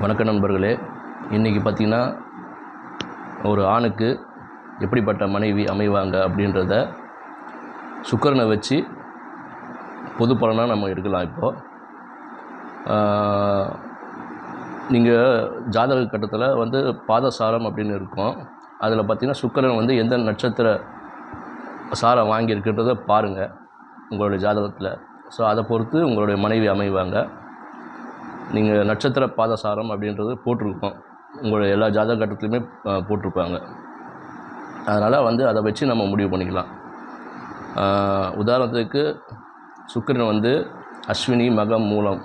வணக்கம் நண்பர்களே இன்றைக்கி பார்த்திங்கன்னா ஒரு ஆணுக்கு எப்படிப்பட்ட மனைவி அமைவாங்க அப்படின்றத சுக்கரனை வச்சு பொது பலனாக நம்ம எடுக்கலாம் இப்போது நீங்கள் ஜாதக கட்டத்தில் வந்து பாதசாரம் அப்படின்னு இருக்கும். அதில் பார்த்திங்கன்னா சுக்கரன் வந்து எந்த நட்சத்திர சாரம் வாங்கியிருக்குன்றதை பாருங்கள் உங்களுடைய ஜாதகத்தில். ஸோ அதை பொறுத்து உங்களுடைய மனைவி அமைவாங்க. நீங்கள் நட்சத்திர பாதசாரம் அப்படின்றது போட்டிருக்கோம். உங்களுடைய எல்லா ஜாதக கட்டத்துலையுமே போட்டிருப்பாங்க. அதனால் வந்து அதை வச்சு நம்ம முடிவு பண்ணிக்கலாம். உதாரணத்துக்கு சுக்கிரன் வந்து அஸ்வினி மகம் மூலம்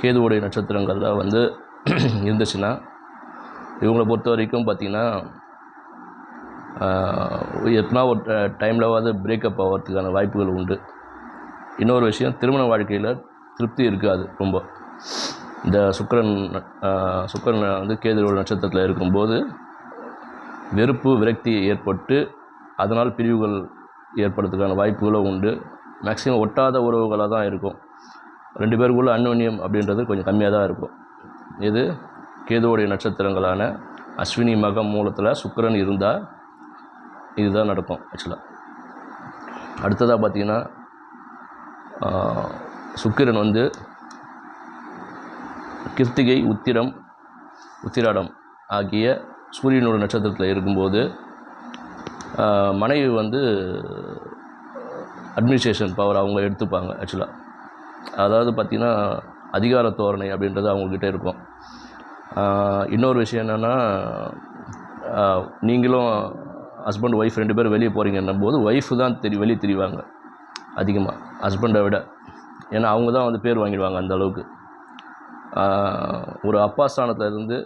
கேதுவுடைய நட்சத்திரங்களில் வந்து இருந்துச்சுன்னா இவங்களை பொறுத்த வரைக்கும் பார்த்திங்கன்னா எத்தனா ஒரு டைம்லவாது பிரேக்கப் ஆகிறதுக்கான வாய்ப்புகள் உண்டு. இன்னொரு விஷயம் திருமண வாழ்க்கையில் திருப்தி இருக்காது ரொம்ப. இந்த சுக்கிரன் சுக்கரன் வந்து கேதுவோட நட்சத்திரத்தில் இருக்கும்போது வெறுப்பு விரக்தி ஏற்பட்டு அதனால் பிரிவுகள் ஏற்படுறதுக்கான வாய்ப்புகளும் உண்டு. மேக்ஸிமம் ஒட்டாத உறவுகளாக தான் இருக்கும். ரெண்டு பேருக்குள்ள அன்னோன்யம் அப்படின்றது கொஞ்சம் கம்மியாக தான் இருக்கும். இது கேதுவோடைய நட்சத்திரங்களான அஸ்வினி மகம் மூலத்தில் சுக்கிரன் இருந்தால் இதுதான் நடக்கும் ஆக்சுவலாக அடுத்ததாக பார்த்தீங்கன்னா சுக்கிரன் வந்து கிருத்திகை உத்திரம் உத்திராடம் ஆகிய சூரியனோட நட்சத்திரத்தில் இருக்கும்போது மனைவி வந்து அட்மினிஸ்ட்ரேஷன் பவர் அவங்க எடுத்துப்பாங்க ஆக்சுவலாக அதாவது பார்த்திங்கன்னா அதிகார தோரணை அப்படின்றது அவங்கக்கிட்ட இருக்கும். இன்னொரு விஷயம் என்னென்னா நீங்களும் ஹஸ்பண்ட் ஒய்ஃப் ரெண்டு பேரும் வெளியே போகிறீங்கன்னும் போது ஒய்ஃபு தான் தெரி வெளியே தெரிவாங்க அதிகமாக ஹஸ்பண்டை விட. ஏன்னா அவங்க தான் வந்து பேர் வாங்கிடுவாங்க அந்த அளவுக்கு. ஒரு அப்பா ஸ்தானத்துல இருந்து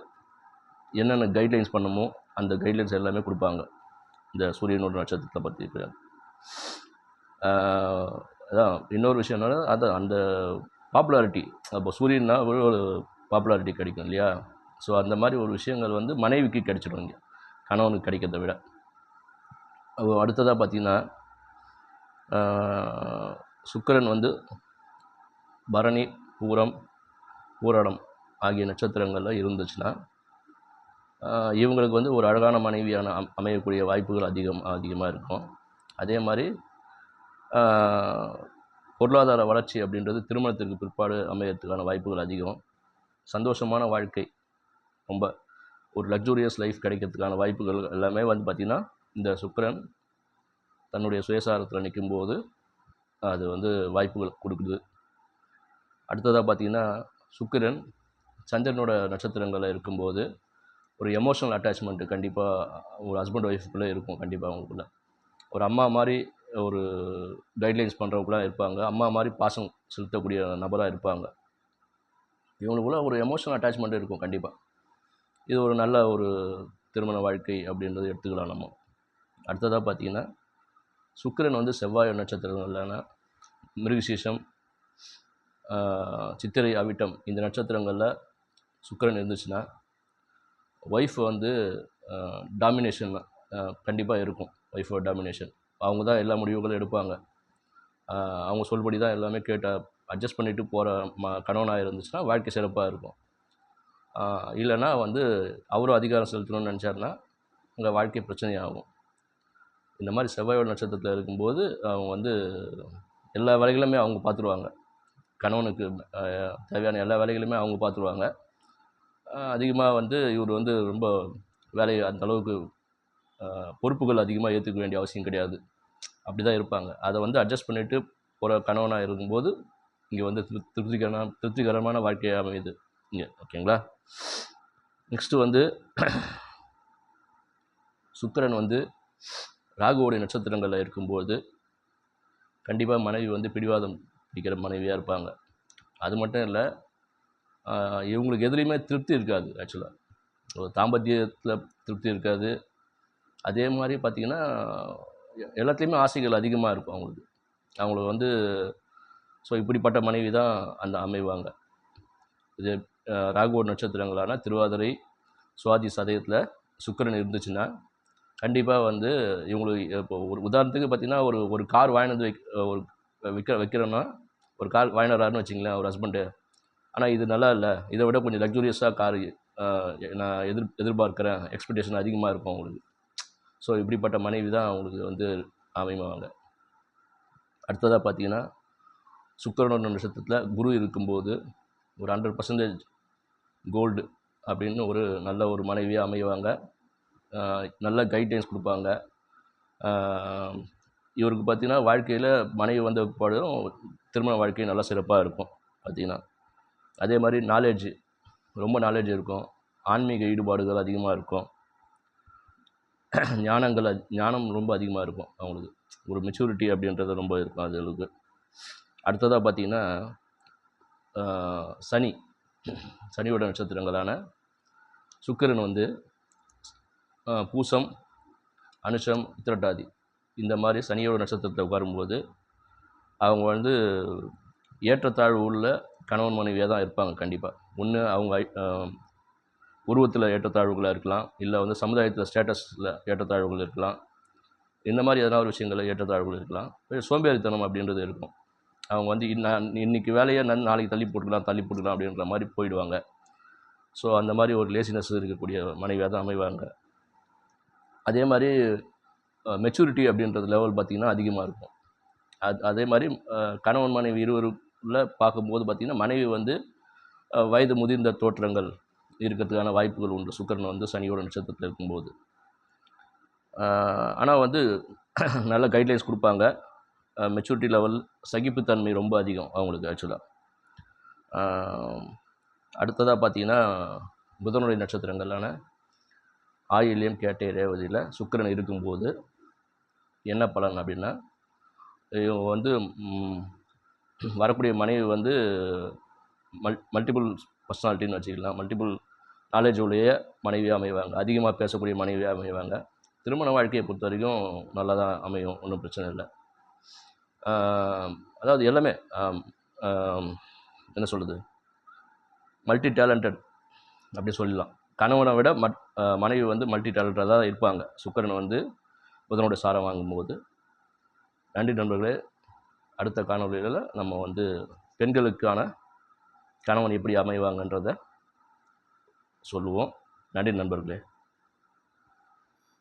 என்னென்ன கைட்லைன்ஸ் பண்ணுமோ அந்த கைட்லைன்ஸ் எல்லாமே கொடுப்பாங்க. இந்த சூரியனோட நட்சத்திரத்தை பற்றி அதான் இன்னொரு விஷயம் என்னென்னா அதான் அந்த பாப்புலாரிட்டி அப்போ சூரியன்னா ஒரு பாப்புலாரிட்டி கிடைக்கும் இல்லையா? ஸோ அந்த மாதிரி ஒரு விஷயங்கள் வந்து மனைவிக்கு கிடைச்சிடும் இங்கே. கணவனுக்கு கிடைக்கிறத விட. அடுத்ததாக பார்த்தீங்கன்னா சுக்கரன் சுக்கிரன் வந்து பரணி பூரம் பூராடம் ஆகிய நட்சத்திரங்களில் இருந்துச்சுன்னா இவங்களுக்கு வந்து ஒரு அழகான மனைவியான அம் அமையக்கூடிய வாய்ப்புகள் அதிகம் அதிகமாக இருக்கும். அதே மாதிரி பொருளாதார வளர்ச்சி அப்படின்றது திருமணத்திற்கு பிற்பாடு அமையறதுக்கான வாய்ப்புகள் அதிகம். சந்தோஷமான வாழ்க்கை ரொம்ப ஒரு லக்ஸூரியஸ் லைஃப் கிடைக்கிறதுக்கான வாய்ப்புகள் எல்லாமே வந்து பார்த்திங்கன்னா இந்த சுக்கிரன் தன்னுடைய சுயசாரத்தில் நிற்கும்போது அது வந்து வாய்ப்புகள் கொடுக்குது. அடுத்ததாக பார்த்தீங்கன்னா சுக்கிரன் சந்திரனோட நட்சத்திரங்களில் இருக்கும்போது ஒரு எமோஷனல் அட்டாச்மெண்ட்டு கண்டிப்பாக ஒரு ஹஸ்பண்ட் ஒய்ஃபுக்குள்ளே இருக்கும் கண்டிப்பாக அவங்களுக்குள்ள. ஒரு அம்மா மாதிரி ஒரு கைட்லைன்ஸ் பண்ணுறவங்களாம் இருப்பாங்க. அம்மா மாதிரி பாசம் செலுத்தக்கூடிய நபராக இருப்பாங்க. இவங்களுக்குள்ள ஒரு எமோஷனல் அட்டாச்மெண்ட் இருக்கும் கண்டிப்பாக இது ஒரு நல்ல ஒரு திருமண வாழ்க்கை அப்படின்றது எடுத்துக்கலாம் நம்ம. அடுத்ததாக பார்த்திங்கன்னா சுக்கிரன் வந்து செவ்வாய் நட்சத்திரங்களான மிருகசீஷம் ஆஹ், சித்திரை அவிட்டம் இந்த நட்சத்திரங்களில் சுக்கிரன் இருந்துச்சுன்னா ஒய்ஃப் வந்து டாமினேஷன் கண்டிப்பாக இருக்கும். ஒய்ஃபோட டாமினேஷன் அவங்க தான் எல்லா முடிவுகளும் எடுப்பாங்க. அவங்க சொல்படி தான் எல்லாமே கேட்ட அட்ஜஸ்ட் பண்ணிவிட்டு போகிற ம கணவனாக இருந்துச்சுன்னா வாழ்க்கை சிறப்பாக இருக்கும். இல்லைன்னா வந்து அவரும் அதிகாரம் செலுத்தணும்னு நினச்சாருன்னா உங்கள் வாழ்க்கை பிரச்சனையாகும். இந்த மாதிரி செவ்வாயோட நட்சத்திரத்தில் இருக்கும்போது அவங்க வந்து எல்லா வேலைகளுமே அவங்க பார்த்துருவாங்க கணவனுக்கு தேவையான எல்லா வேலைகளுமே அவங்க பார்த்துருவாங்க. அதிகமாக வந்து இவர் வந்து ரொம்ப வேலையை அந்த அளவுக்கு பொறுப்புகள் அதிகமாக ஏற்றுக்க வேண்டிய அவசியம் கிடையாது. அப்படி தான் இருப்பாங்க. அதை வந்து அட்ஜஸ்ட் பண்ணிவிட்டு போகிற கணவனாக இருக்கும்போது இங்கே வந்து திரு திருப்திகரமான திருப்திகரமான வாழ்க்கையாக அமையுது. இங்கே ஓகேங்களா? நெக்ஸ்ட்டு வந்து சுக்கிரன் வந்து ராகுவோடைய நட்சத்திரங்களில் இருக்கும்போது கண்டிப்பாக மனைவி வந்து பிடிவாதம் பிடிக்கிற மனைவியாக இருப்பாங்க. அது மட்டும் இல்லை இவங்களுக்கு எதுலேயுமே திருப்தி இருக்காது ஆக்சுவலாக ஒரு தாம்பத்தியத்தில் திருப்தி இருக்காது. அதே மாதிரி பார்த்திங்கன்னா எல்லாத்துலேயுமே ஆசைகள் அதிகமாக இருக்கும் அவங்களுக்கு. அவங்களுக்கு வந்து ஸோ இப்படிப்பட்ட மனைவி தான் அந்த அமைவாங்க. இது ராகுவோட நட்சத்திரங்களான திருவாதிரை சுவாதி சதயத்தில் சுக்கிரன் இருந்துச்சுன்னா கண்டிப்பாக வந்து இவங்களுக்கு இப்போ ஒரு உதாரணத்துக்கு பார்த்தீங்கன்னா ஒரு ஒரு கார் வாங்கினது வைக் ஒரு விற்க வைக்கிறோன்னா ஒரு கார் வாங்கினறாருன்னு வச்சிங்களேன் ஒரு ஹஸ்பண்டு ஆனால் இது நல்லா இல்லை. இதை விட கொஞ்சம் லக்ஸூரியஸாக காரு நான் எதிர் எதிர்பார்க்குறேன். எக்ஸ்பெக்டேஷன் அதிகமாக இருக்கும் அவங்களுக்கு. ஸோ இப்படிப்பட்ட மனைவி தான் அவங்களுக்கு வந்து அமைவாங்க. அடுத்ததாக பார்த்தீங்கன்னா சுக்கரனோட நட்சத்திரத்தில் குரு இருக்கும்போது ஒரு ஹண்ட்ரட் பர்சன்டேஜ் கோல்டு அப்படின்னு ஒரு நல்ல ஒரு மனைவியாக அமைவாங்க. நல்ல கைட்லைன்ஸ் கொடுப்பாங்க. இவருக்கு பார்த்தீங்கன்னா வாழ்க்கையில் மனைவி வந்த பிற்பாடும் திருமண வாழ்க்கை நல்லா சிறப்பாக இருக்கும் பார்த்திங்கன்னா. அதே மாதிரி நாலேஜ் ரொம்ப நாலேஜ் இருக்கும். ஆன்மீக ஈடுபாடுகள் அதிகமாக இருக்கும். ஞானங்கள் அதி- ஞானம் ரொம்ப அதிகமாக இருக்கும் அவங்களுக்கு. ஒரு மெச்சூரிட்டி அப்படின்றது ரொம்ப இருக்கும் அதுகளுக்கு. அடுத்ததாக பார்த்திங்கன்னா சனி. சனியோட நட்சத்திரங்களான சுக்கிரன் வந்து பூசம் அனுஷம் உத்திரட்டாதி. இந்த மாதிரி சனியோட நட்சத்திரத்தை உட்காரும்போது அவங்க வந்து ஏற்றத்தாழ்வு உள்ள கணவன் மனைவியாக தான் இருப்பாங்க கண்டிப்பாக ஒன்று அவங்க உருவத்தில் ஏற்றத்தாழ்வுகளாக இருக்கலாம் இல்லை வந்து சமுதாயத்தில் ஸ்டேட்டஸில் ஏற்றத்தாழ்வுகள் இருக்கலாம் இந்த மாதிரி எதனா ஒரு விஷயங்களில் ஏற்றத்தாழ்வுகள் இருக்கலாம். சோம்பேறித்தனம் அப்படின்றது இருக்கும். அவங்க வந்து இன்ன இன்னைக்கு வேலையை நான் நாளைக்கு தள்ளி போட்டுக்கலாம் தள்ளி போட்டுக்கலாம் அப்படின்ற மாதிரி போயிடுவாங்க. ஸோ அந்த மாதிரி ஒரு லேசினஸ் இருக்கக்கூடிய மனைவியாக தான் அமைவாங்க. அதே மாதிரி மெச்சூரிட்டி அப்படின்றது லெவல் பார்த்திங்கன்னா அதிகமாக இருக்கும். அது அதே மாதிரி கணவன் மனைவி இருவருக்குள்ள பார்க்கும்போது பார்த்திங்கன்னா மனைவி வந்து வயது முதிர்ந்த தோற்றங்கள் இருக்கிறதுக்கான வாய்ப்புகள் உண்டு. சுக்கிரன் வந்து சனியோட நட்சத்திரத்தில் இருக்கும்போது. ஆனால் வந்து நல்ல கைட்லைன்ஸ் கொடுப்பாங்க. மெச்சூரிட்டி லெவல் சகிப்புத்தன்மை ரொம்ப அதிகம் அவங்களுக்கு ஆக்சுவலாக அடுத்ததாக பார்த்தீங்கன்னா புதனுடைய நட்சத்திரங்களான ஆயில்யம் கேட்டை ரேவதியில் சுக்கிரன் இருக்கும்போது என்ன பலன் அப்படின்னா இவங்க வந்து வரக்கூடிய மனைவி வந்து மல் மல்டிபிள் பர்சனாலிட்டின்னு வச்சுக்கலாம். மல்டிபிள் நாலேஜ் உடைய மனைவியாக அமைவாங்க. அதிகமாக பேசக்கூடிய மனைவியாக அமைவாங்க. திருமண வாழ்க்கையை பொறுத்த வரைக்கும் நல்லா தான் அமையும்? ஒன்றும் பிரச்சனை இல்லை. அதாவது எல்லாமே என்ன சொல்கிறது மல்டி டேலண்டட் அப்படி சொல்லலாம். கணவனை விட மட் மனைவி வந்து மல்டி டேலண்டடாக தான் இருப்பாங்க. சுக்கரன் வந்து புதனோட சாரம் வாங்கும்போது நன்றி நண்பர்களே அடுத்த காணொளிகளில் நம்ம வந்து பெண்களுக்கான கணவன் எப்படி அமைவாங்கன்றதை சொல்லுவோம். நன்றி நண்பர்களே.